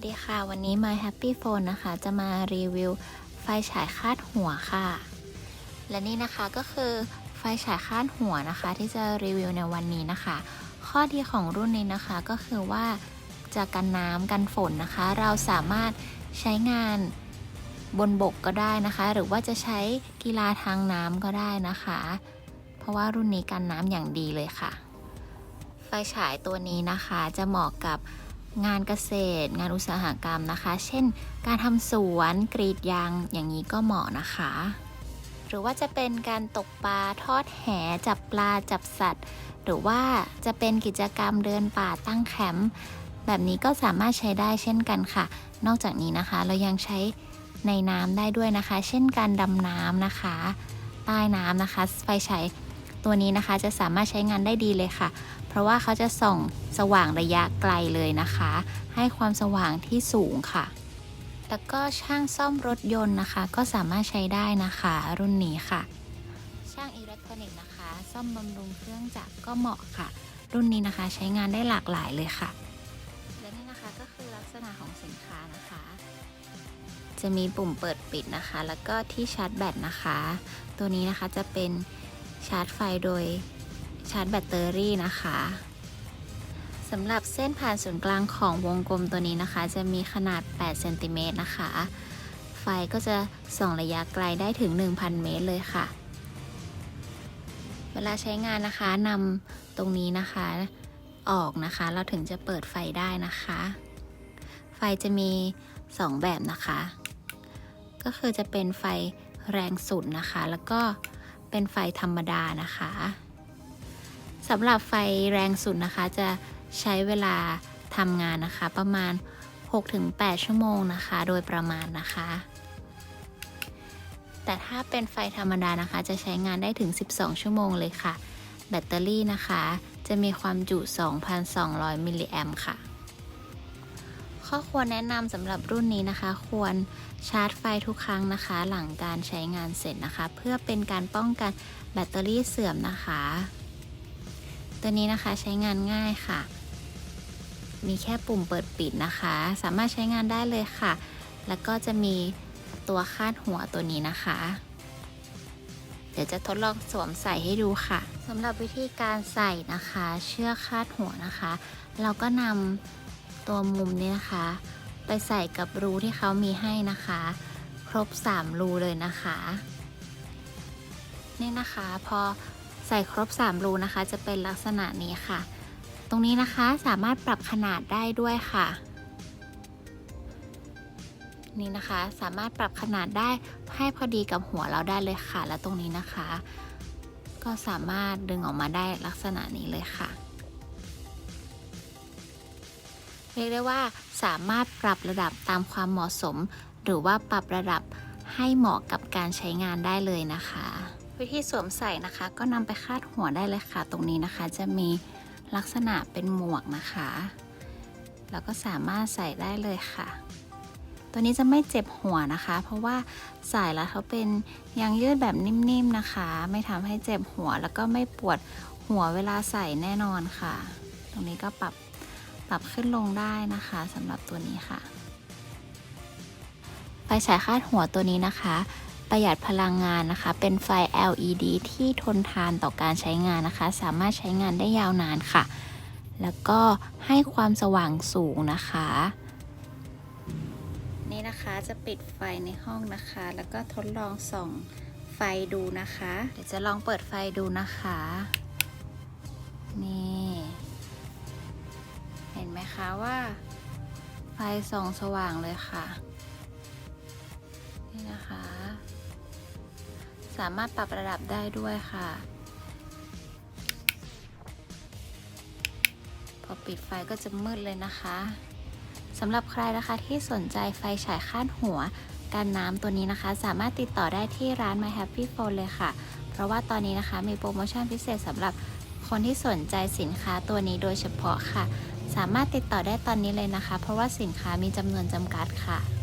วัสดีค่ะ วันนี้ My Happy Phone นะคะ จะมารีวิวไฟฉายคาดหัวค่ะ และนี่นะคะก็คือไฟฉายคาดหัวนะคะ ที่จะรีวิวในวันนี้นะคะ ข้อดีของรุ่นนี้นะคะก็คือว่าจะกันน้ำกันฝนนะคะ เราสามารถใช้งานบนบกก็ได้นะคะ หรือว่าจะใช้กีฬาทางน้ำก็ได้นะคะ เพราะว่ารุ่นนี้กันน้ำอย่างดีเลยค่ะ ไฟฉายตัวนี้นะคะจะเหมาะกับ งานเกษตร งานอุตสาหกรรมนะคะ เช่น การทำสวนกรีดยางอย่างนี้ก็เหมาะนะคะ หรือว่าจะเป็นการตกปลาทอดแหจับปลาจับสัตว์ หรือว่าจะเป็นกิจกรรมเดินป่าตั้งแคมป์แบบนี้ก็สามารถใช้ได้เช่นกันค่ะ นอกจากนี้นะคะ เรายังใช้ในน้ำได้ด้วยนะคะ เช่นการดำน้ำนะคะ ใต้น้ำนะคะไฟฉาย ตัวนี้นะคะจะสามารถใช้งานได้ดีเลยค่ะ เพราะว่าเขาจะส่องสว่างระยะไกลเลยนะคะ ให้ความสว่างที่สูงค่ะ แล้วก็ช่างซ่อมรถยนต์นะคะ ก็สามารถใช้ได้นะคะ รุ่นนี้ค่ะ ช่างอิเล็กทรอนิกส์นะคะ ซ่อมบำรุงเครื่องจักรก็เหมาะค่ะ รุ่นนี้นะคะใช้งานได้หลากหลายเลยค่ะและนี่นะคะก็คือลักษณะของสินค้านะคะ จะมีปุ่มเปิดปิดนะคะ แล้วก็ที่ชาร์จแบตนะคะ ตัวนี้นะคะจะเป็น ชาร์จไฟโดยชาร์จแบตเตอรี่นะคะสำหรับเส้นผ่านศูนย์กลางของวงกลมตัวนี้นะคะ จะมีขนาด 8 เซนติเมตรนะคะ ไฟก็จะส่องระยะไกลได้ถึง 1,000 เมตรเลยค่ะ เวลาใช้งานนะคะนำตรงนี้นะคะออกนะคะ เราถึงจะเปิดไฟได้นะคะ ไฟจะมี 2 แบบนะคะ ก็คือจะเป็นไฟแรงสุดนะคะ แล้วก็ เป็นไฟธรรมดานะคะสำหรับไฟแรงสุดนะคะจะใช้เวลาทำงานนะคะ ประมาณ 6-8 ชั่วโมงนะคะ โดยประมาณนะคะ แต่ถ้าเป็นไฟธรรมดานะคะ จะใช้งานได้ถึง 12 ชั่วโมงเลยค่ะ แบตเตอรี่นะคะ จะมีความจุ 2,200 มิลลิแอมค่ะ ข้อควรแนะนำสำหรับรุ่นนี้นะคะ ควรชาร์จไฟทุกครั้งนะคะ หลังการใช้งานเสร็จนะคะ เพื่อเป็นการป้องกันแบตเตอรี่เสื่อมนะคะ ตัวนี้นะคะใช้งานง่ายค่ะ มีแค่ปุ่มเปิดปิดนะคะ สามารถใช้งานได้เลยค่ะ แล้วก็จะมีตัวคาดหัวตัวนี้นะคะ เดี๋ยวจะทดลองสวมใส่ให้ดูค่ะสำหรับวิธีการใส่นะคะ เชือกคาดหัวนะคะ เราก็นำ ตัวมุมนี้นะคะ ไปใส่กับรูที่เขามีให้นะคะ ครบ 3 รูเลยนะคะ นี่นะคะพอใส่ครบ 3 รูนะคะ จะเป็นลักษณะนี้ค่ะ ตรงนี้นะคะสามารถปรับขนาดได้ด้วยค่ะ นี่นะคะสามารถปรับขนาดได้ให้พอดีกับหัวเราได้เลยค่ะ และตรงนี้นะคะ ก็สามารถดึงออกมาได้ลักษณะนี้เลยค่ะ เรียกได้ว่าสามารถปรับระดับตามความเหมาะสม หรือว่าปรับระดับให้เหมาะกับการใช้งานได้เลยนะคะ วิธีสวมใส่นะคะ ก็นำไปคาดหัวได้เลยค่ะ ตรงนี้นะคะ จะมีลักษณะเป็นหมวกนะคะ แล้วก็สามารถใส่ได้เลยค่ะ ตัวนี้จะไม่เจ็บหัวนะคะ เพราะว่าใส่แล้วเขาเป็นยางยืดแบบนิ่มๆนะคะ ไม่ทำให้เจ็บหัวแล้วก็ไม่ปวดหัวเวลาใส่แน่นอนค่ะ ตรงนี้ก็ปรับ ปรับขึ้นลงได้นะคะสำหรับตัวนี้ค่ะไฟฉายคาดหัวตัวนี้นะคะ ประหยัดพลังงานนะคะ เป็นไฟ LED ที่ทนทานต่อการใช้งานนะคะ สามารถใช้งานได้ยาวนานค่ะ แล้วก็ให้ความสว่างสูงนะคะ นี่นะคะจะปิดไฟในห้องนะคะ แล้วก็ทดลองส่องไฟดูนะคะ เดี๋ยวจะลองเปิดไฟดูนะคะ นไหมคะว่า ไฟส่องสว่างเลยค่ะ นี่นะคะ สามารถปรับระดับได้ด้วยค่ะ พอปิดไฟก็จะมืดเลยนะคะสำหรับใครนะคะที่สนใจไฟฉายคาดหัวกันน้ำตัวนี้นะคะ สามารถติดต่อได้ที่ร้าน My Happy Phone เลยค่ะ เพราะว่าตอนนี้นะคะมีโปรโมชั่นพิเศษสำหรับคนที่สนใจสินค้าตัวนี้โดยเฉพาะค่ะ สามารถติดต่อได้ตอนนี้เลยนะคะ เพราะว่าสินค้ามีจำนวนจำกัดค่ะ